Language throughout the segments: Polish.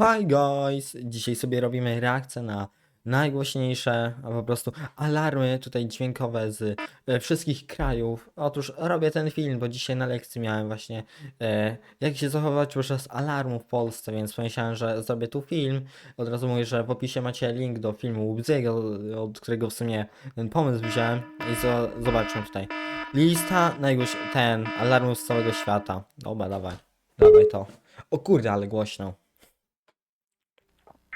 Hi guys! Dzisiaj sobie robimy reakcję na najgłośniejsze, a po prostu alarmy tutaj dźwiękowe z e, wszystkich krajów. Otóż robię ten film, bo dzisiaj na lekcji miałem właśnie e, jak się zachować podczas alarmu w Polsce, więc pomyślałem, że zrobię tu film. Od razu mówię, że w opisie macie link do filmu Łubdziego, od którego w sumie ten pomysł wziąłem i zo, zobaczmy tutaj. Lista najgłoś... ten, alarmów z całego świata. Dobra, dawaj. Dawaj to. O kurde, ale głośno.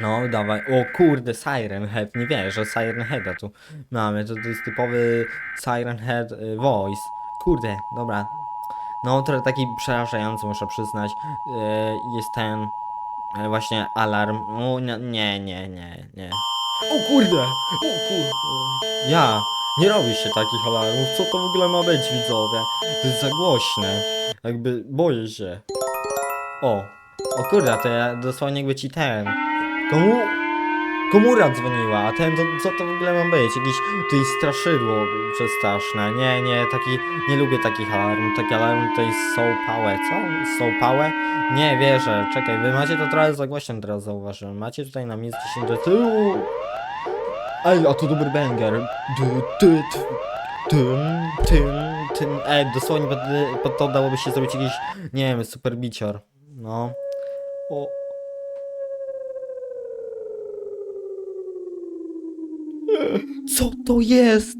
No, dawaj. O kurde, Siren Head. Nie wierzę, Siren Heada tu mamy. To, to jest typowy Siren Head y, voice. Kurde, dobra. No, trochę taki przerażający, muszę przyznać. Y, jest ten y, właśnie alarm. No, nie, nie, nie, nie, nie. O kurde! O kurde! Ja! Nie robi się takich alarmów. Co to w ogóle ma być, widzowie? To jest za głośne. Jakby boję się. O! O kurde, to ja dosłownie jakby ci ten. Komu? Komura dzwoniła, a ten to co to w ogóle ma być? Jakieś tutaj straszydło przestraszne. Nie, nie, taki, nie lubię takich alarmów. Taki alarm tutaj są pałe. Co? Są pałe? Nie wierzę. Czekaj, wy macie to trochę za głośno teraz zauważyłem. Macie tutaj na miejscu 10 do tyłu. Ej, a to dobry banger. Du, du, du, Tym, tym, tym. Ej, dosłownie pod, pod to dałoby się zrobić jakiś, nie wiem, super bicior. No. O. Co to jest?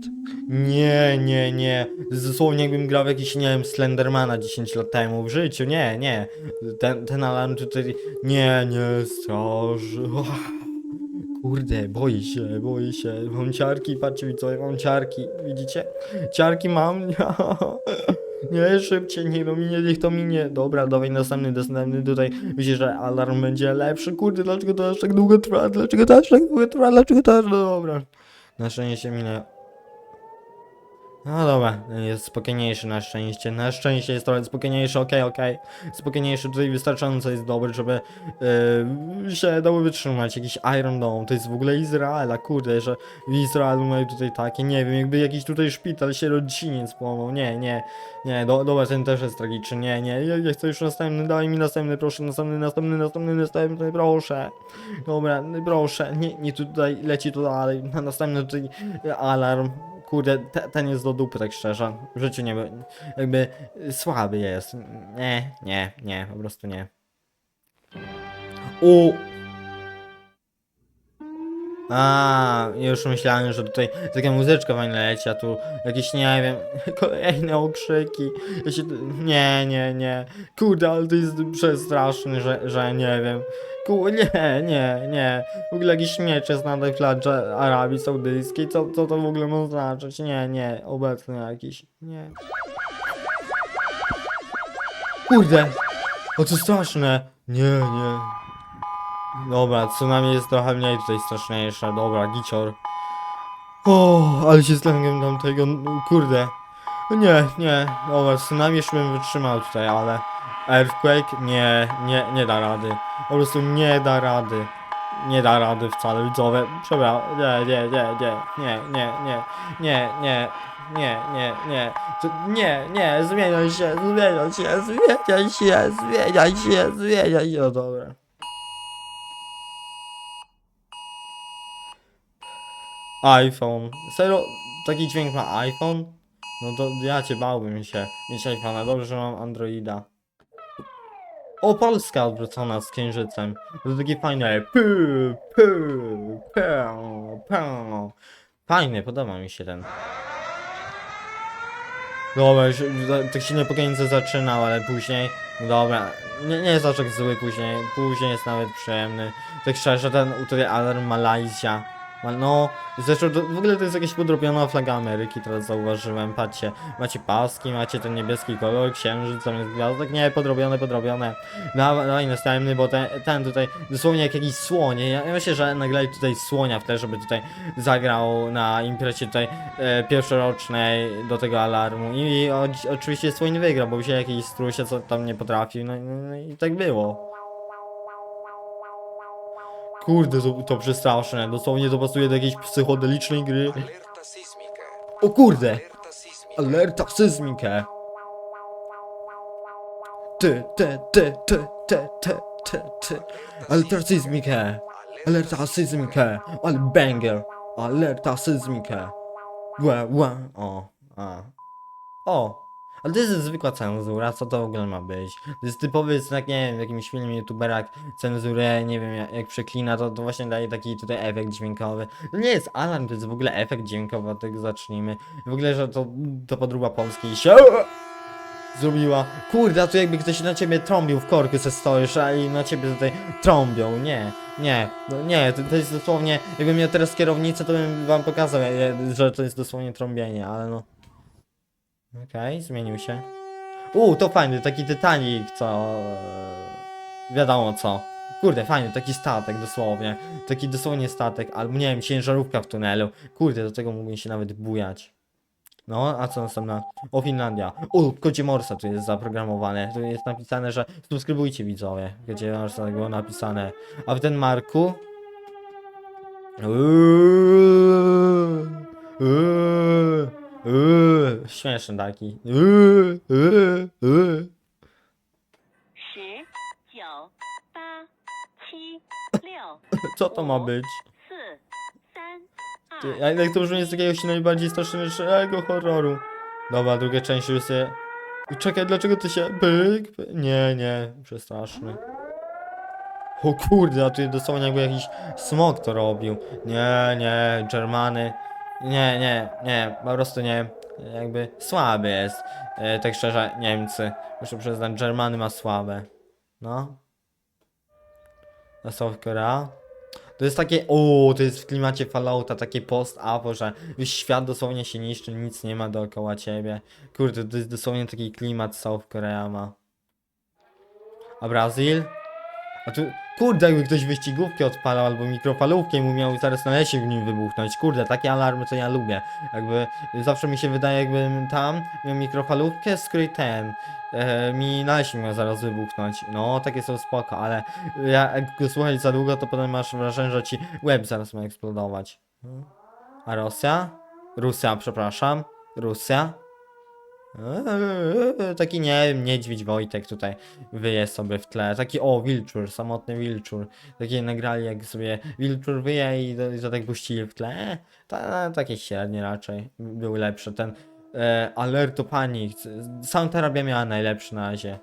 Nie, nie, nie. Dosłownie jakbym grał w jakiś, nie wiem, Slendermana 10 lat temu w życiu. Nie, nie. Ten, ten alarm tutaj. Nie, nie, straż. Kurde, boję się, boję się. Mam ciarki, patrzcie mi co, mam ciarki. Widzicie? Ciarki mam. Nie, szybciej, niech to minie, niech to minie. Dobra, dawaj następny, następny tutaj. Myślę, że alarm będzie lepszy. Kurde, dlaczego to aż tak długo trwa? Dlaczego to aż tak długo trwa? Dlaczego to aż... No dobra. Na szczęście minę. No dobra, jest spokojniejszy na szczęście. Na szczęście jest trochę spokojniejszy, okej, okej. Spokojniejszy tutaj wystarczająco jest dobry, żeby yy, się dało wytrzymać. Jakiś Iron Dome, to jest w ogóle Izraela, kurde, że w Izraelu mają tutaj takie, nie wiem, jakby jakiś tutaj szpital, sierociniec płonął. Nie, nie, nie, do, dobra, ten też jest tragiczny, nie, nie, ja, ja chcę już następny, daj mi następny, proszę, następny, następny, następny, następny, proszę. Dobra, proszę, nie, nie tutaj, leci to dalej, na następny tutaj alarm. Kurde, te, ten jest do dupy, tak szczerze. W życiu nie by- jakby słaby jest. Nie, nie, nie, po prostu nie. U. A, już myślałem, że tutaj taka muzyczka fajna leci, a tu jakieś, nie wiem, kolejne okrzyki. Ja się, nie, nie, nie. Kurde, ale to jest przestraszne, że, że nie wiem. Kurde, nie, nie, nie. W ogóle jakiś śmieć jest na tej fladze Arabii Saudyjskiej. Co, co to w ogóle ma znaczyć? Nie, nie, obecny jakiś. Nie. Kurde! O to straszne! Nie, nie. Dobra, tsunami jest trochę mniej tutaj straszniejsze. Dobra, gicior. O, ale się zlękłem tamtego, no, kurde. Nie, nie, dobra, tsunami jeszcze bym wytrzymał tutaj, ale Earthquake nie, nie, nie da rady. Po prostu nie da rady. Nie da rady wcale, widzowie. Przepraszam, nie, nie, nie, nie, nie, nie, nie, nie, nie, nie, nie, nie, nie, nie, zmieniaj się, zmieniaj się, zmieniaj się, zmieniaj się, zmieniaj się, no dobra. iPhone. Serio, taki dźwięk ma iPhone? No to ja cię bałbym się mieć iPhone'a. Dobrze, że mam Androida. O, Polska odwrócona z księżycem. To takie fajne. Py, py, pę, pę. Fajny, podoba mi się ten. Dobra, już tak się niepokojnicy zaczynał, ale później. Dobra, nie, nie jest aż tak zły później. Później jest nawet przyjemny. Tak szczerze, ten tutaj alarm Malajzja. No, zresztą to, w ogóle to jest jakaś podrobiona flaga Ameryki, teraz zauważyłem. Patrzcie, macie paski, macie ten niebieski kolor, księżyc zamiast gwiazdek. Nie, podrobione, podrobione. Dawaj, dawaj następny, bo ten, ten tutaj dosłownie jak jakiś słoń. Ja, ja myślę, że nagrali tutaj słonia w tle, żeby tutaj zagrał na imprezie tutaj e, pierwszorocznej do tego alarmu. I, i o, oczywiście słoń wygrał, bo wziął jakiś strusia, co tam nie potrafił. No, no, no i tak było. Kurde, to, to przestraszne. Dosłownie to pasuje do jakiejś psychodelicznej gry. O kurde! Alerta sysmikę! Ty, ty, ty, ty, ty, ty, ty, ty. Alerta sejsmike. Alerta sejsmike. Ale banger. Alerta sejsmike. Łe, łe. O, a. O. Ale to jest zwykła cenzura, co to w ogóle ma być? To jest typowy znak, nie wiem, w jakimś filmie youtubera cenzurę, nie wiem, jak, jak przeklina, to, to właśnie daje taki tutaj efekt dźwiękowy. To nie jest alarm, to jest w ogóle efekt dźwiękowy, od tego zacznijmy. W ogóle, że to, to podróba polskiej się zrobiła. Kurde, a tu jakby ktoś na ciebie trąbił w korku, se stoisz, a i na ciebie tutaj trąbią. Nie, nie, no nie, to, to jest dosłownie, jakbym miał teraz kierownicę, to bym wam pokazał, ja- ja- że to jest dosłownie trąbienie, ale no. Okej, zmienił się. U, to fajny, taki Titanic, co... e, Wiadomo co. Kurde, fajny, taki statek dosłownie. Taki dosłownie statek, albo nie wiem, ciężarówka w tunelu. Kurde, do tego mógłbym się nawet bujać. No, a co następna? O, Finlandia. O, Kocie Morsa tu jest zaprogramowane. Tu jest napisane, że subskrybujcie widzowie. Kocie Morsa było napisane. A w ten Marku? Uuuu, uuuu, uuuu, Śmieszny taki. Uuuu, uuuu, uuuu. 十九八七六 Co to ma być? 四三 Ty, 二 A jak to brzmi z jakiegoś najbardziej strasznego horroru. Dobra, druga część już się... Czekaj, dlaczego ty się... Pyk, pyk. Nie, nie, przestraszny. O kurde, a tu jest dosłownie jakby jakiś smok to robił. Nie, nie, Germany. Nie, nie, nie, po prostu nie. Jakby słaby jest. E, tak szczerze, Niemcy. Muszę przyznać, Germany ma słabe. No. A South Korea? To jest takie, o, to jest w klimacie Fallouta, takie post-apo, że świat dosłownie się niszczy, nic nie ma dookoła ciebie. Kurde, to jest dosłownie taki klimat South Korea ma. A Brazil? A tu, kurde, jakby ktoś wyścigówkę odpalał albo mikrofalówkę i mu miał zaraz na lesie w nim wybuchnąć. Kurde, takie alarmy to ja lubię. Jakby zawsze mi się wydaje, jakbym tam miał mikrofalówkę, z ten e, mi na lesie miał zaraz wybuchnąć. No, takie są spoko, ale ja, jak go słuchać za długo, to potem masz wrażenie, że ci łeb zaraz ma eksplodować. No. A Rosja? Rosja, przepraszam. Rosja? Eee, Taki nie wiem, niedźwiedź Wojtek tutaj wyje sobie w tle. Taki o, wilczur, samotny wilczur. Takie nagrali jak sobie wilczur wyje i to, i to tak puścili w tle. Ta, takie średnie raczej. Były lepsze. Ten e, Alerto Panic. Sam terapia miała najlepszy na razie.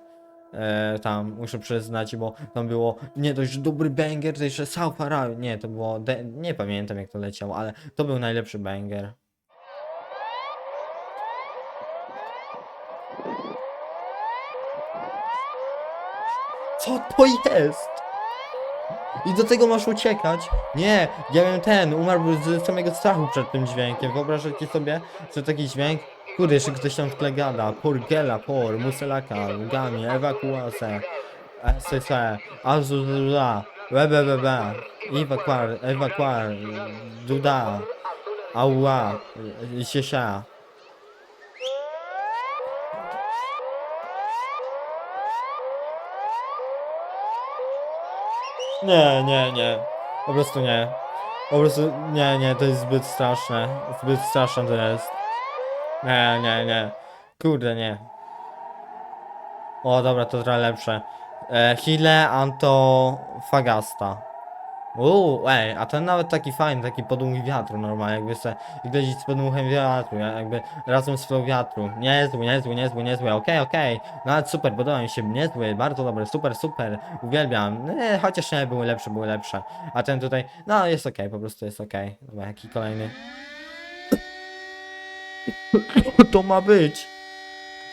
E, tam muszę przyznać, bo tam było nie dość dobry banger, to jeszcze South Arabia. Nie, to było. De, nie pamiętam jak to leciało, ale to był najlepszy banger. Co to jest? I do tego masz uciekać? Nie, ja bym ten, umarł z samego strachu przed tym dźwiękiem. Wyobrażacie sobie, że taki dźwięk? Kurde, jeszcze ktoś tam w tle gada. Porgela, por, muselaka, gami, ewakuacja, SSE, azuzula, bebebebe, ewakuar, ewakuar, duda, ała, siesia. Nie, nie, nie. Po prostu nie. Po prostu nie, nie, to jest zbyt straszne. Zbyt straszne to jest. Nie, nie, nie. Kurde, nie. O, dobra, to trochę lepsze. E, Hile Antofagasta. Uuu, ej, a ten nawet taki fajny, taki podmuch wiatru normalnie, jakby se gledzić z podmuchem wiatru, ja- jakby razem z flow wiatru. Niezły, niezły, niezły, niezły, okej, okej. Nawet super, podoba mi się, niezły, bardzo dobry, super, super, uwielbiam. Nie, chociaż nie, były lepsze, były lepsze. A ten tutaj, no jest okej, po prostu jest okej. Dobra, jaki kolejny? to ma być?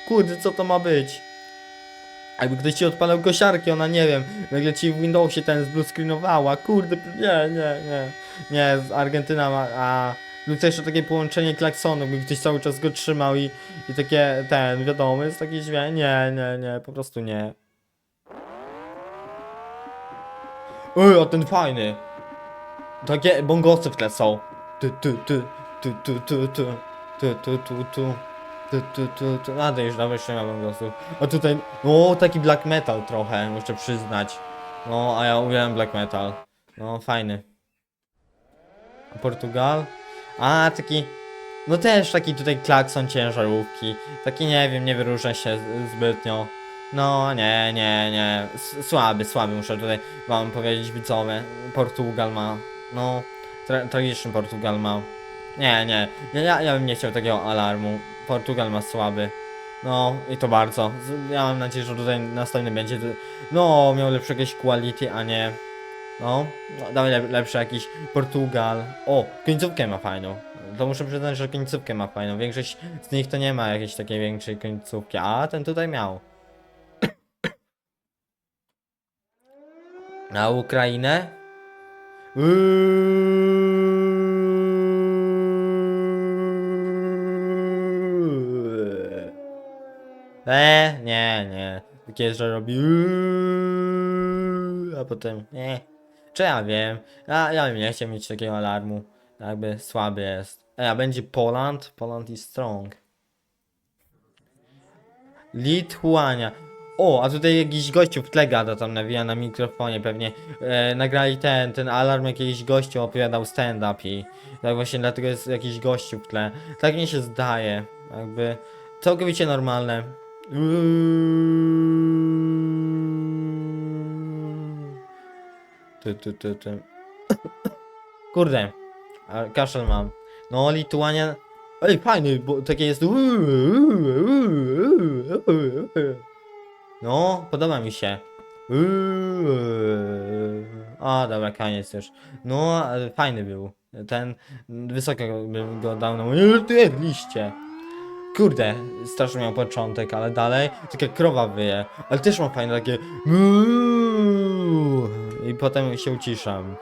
Kurde, co to ma być? Jakby ktoś ci odpalał kosiarki, ona nie wiem, nagle ci w Windowsie ten zbluescreenowała, kurde, nie, nie, nie, nie, z Argentyna ma, a lub jeszcze takie połączenie klaksonu, by ktoś cały czas go trzymał i, i takie, ten, wiadomo, jest taki dźwięk, nie, nie, nie, po prostu nie. Ej, a ten fajny. Takie bongosy w tle są. Tu, tu, tu, tu, tu, tu, tu, tu, tu, tu, tu. Tu, tu, tu, tu. A to już nawet nie ma bongosów. A tutaj, no taki black metal trochę, muszę przyznać. No, a ja uwielbiam black metal. No, fajny. A Portugal? A, taki... No też taki tutaj klakson ciężarówki. Taki nie wiem, nie wyróżnia się zbytnio. No, nie, nie, nie. S- Słaby, słaby, muszę tutaj wam powiedzieć widzowie. Portugal ma. No, tra tragiczny Portugal ma. Nie, nie. Ja, ja bym nie chciał takiego alarmu. Portugal ma słaby. No, i to bardzo. Ja mam nadzieję, że tutaj następny będzie. No, miał lepsze jakieś quality, a nie. No, no dawaj lep lepszy jakiś Portugal. O, końcówkę ma fajną. To muszę przyznać, że końcówkę ma fajną. Większość z nich to nie ma jakiejś takiej większej końcówki, a ten tutaj miał. Na Ukrainę? E, nie, nie. Takie, że robi a potem nie. Czy ja wiem? Ja, ja bym nie chciał mieć takiego alarmu. Jakby słaby jest. E, a będzie Poland? Poland is strong. Lituania. O, a tutaj jakiś gościu w tle gada tam nawija na mikrofonie pewnie. E, nagrali ten, ten alarm jakiś gościu opowiadał stand-up i tak właśnie dlatego jest jakiś gościu w tle. Tak mi się zdaje. Jakby całkowicie normalne. Ty, ty, ty, ty. Kurde, kaszel mam. No, Lituania. Ej, fajny, bo takie jest. No, podoba mi się. A, dobra, koniec już. No, fajny był. Ten, wysoko bym go dał na liście. Kurde, straszny miał początek, ale dalej taka krowa wyje. Ale też ma fajne takie. I potem się uciszam.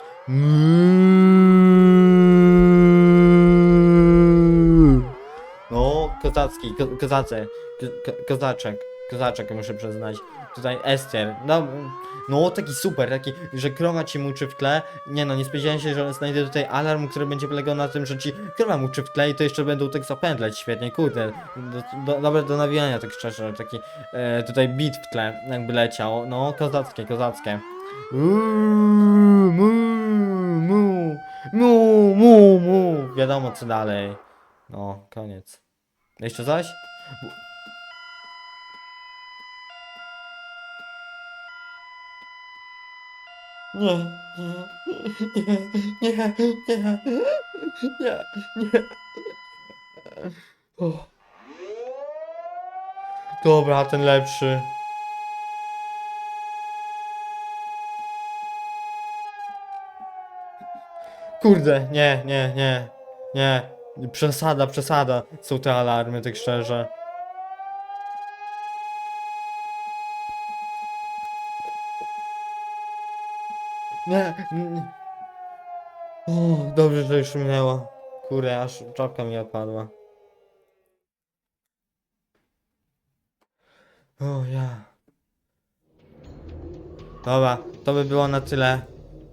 No, kozacki, ko kozace, ko ko kozaczek, kozaczek muszę przyznać. Tutaj Ester, no, no taki super, taki, że krowa ci muczy w tle. Nie no, nie spodziewałem się, że znajdę tutaj alarm, który będzie polegał na tym, że ci krowa muczy w tle i to jeszcze będą tak zapętlać świetnie, kurde. Do, do, dobre do nawijania, tak szczerze, taki e, tutaj beat w tle jakby leciał. No, kozackie, kozackie. Mu, mu, mu, mu, mu. Wiadomo co dalej. No, koniec. Jeszcze coś? Nie, nie, nie, nie, nie, nie, nie. Dobra, ten lepszy. Kurde, nie, nie, nie, nie. Przesada, przesada są te alarmy, tak szczerze. Nie, nie. O, dobrze, że już minęło. Kurde, aż czapka mi odpadła. O ja. Dobra, to by było na tyle.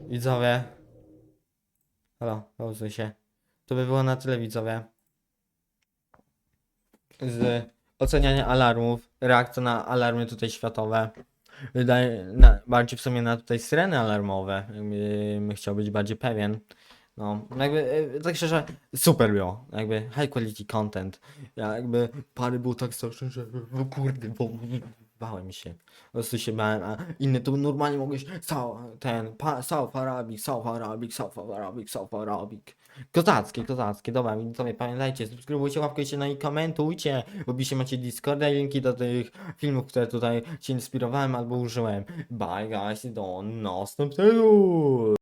Widzowie. Halo, pauzuj się. To by było na tyle, widzowie. Z oceniania alarmów, reakcja na alarmy tutaj światowe. Wydaje, na, bardziej w sumie na tutaj syreny alarmowe. Jakby chciał być bardziej pewien. No, jakby, e, tak szczerze, super było. Jakby high quality content. Ja jakby pary było tak straszne, że no kurde, bo bałem się. Po prostu się bałem, a inny to normalnie mogłeś Sau- ten, pa, South Arabic, South Arabic, South Arabic, South Arabic. Kozackie, kozackie, dobra, widzowie, pamiętajcie, subskrybujcie, łapkujcie, no i komentujcie. W opisie macie Discorda i linki do tych filmów, które tutaj się inspirowałem albo użyłem. Bye guys, do następnego!